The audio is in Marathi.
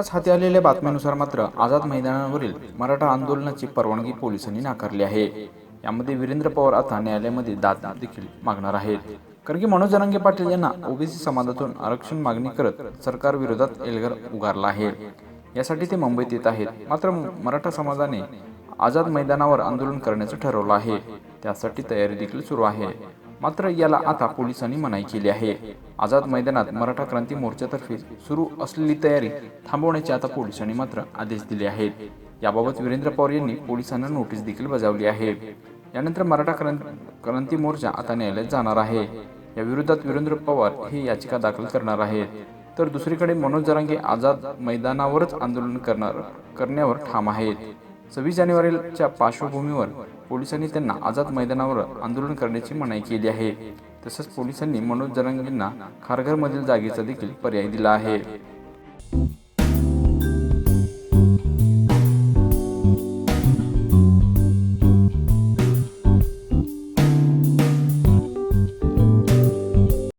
आज हाती आलेल्या बातमीनुसार मात्र आझाद मैदानावरील मराठा आंदोलनाची परवानगी पोलिसांनी नाकारली आहे. यामध्ये वीरेंद्र पवार आता न्यायालयामध्ये दाद देखील मागणार आहेत. कारण की मनोज जरांगे पाटील यांना ओबीसी समाजातून आरक्षण मागणी करत सरकार विरोधात एल्गार उगारला आहे. यासाठी ते मुंबईत येत आहेत. मात्र मराठा समाजाने आझाद मैदानावर आंदोलन करण्याचं ठरवलं आहे. त्यासाठी तयारी देखील सुरू आहे. मात्र याला आता पोलिसांनी मनाई केली आहे. आझाद मैदानात मराठा क्रांती मोर्चातर्फे सुरू असलेली तयारी थांबवण्याचे आता पोलिसांनी मात्र आदेश दिले आहेत. याबाबत वीरेंद्र पवार यांनी पोलिसांना नोटीस देखील बजावली आहे. यानंतर मराठा क्रांती क्रांती मोर्चा आता न्यायालयात जाणार आहे. या विरोधात वीरेंद्र पवार हे याचिका दाखल करणार आहेत. तर दुसरीकडे मनोज जरांगे आझाद मैदानावरच आंदोलन करणार करण्यावर ठाम आहेत. सव्वीस जानेवारीच्या पार्श्वभूमीवर पोलिसांनी त्यांना आझाद मैदानावर आंदोलन करण्याची मनाई केली आहे. तसंच पोलिसांनी मनोज जरांगेंना खारघरमधील जागेचा देखील पर्याय दिला आहे.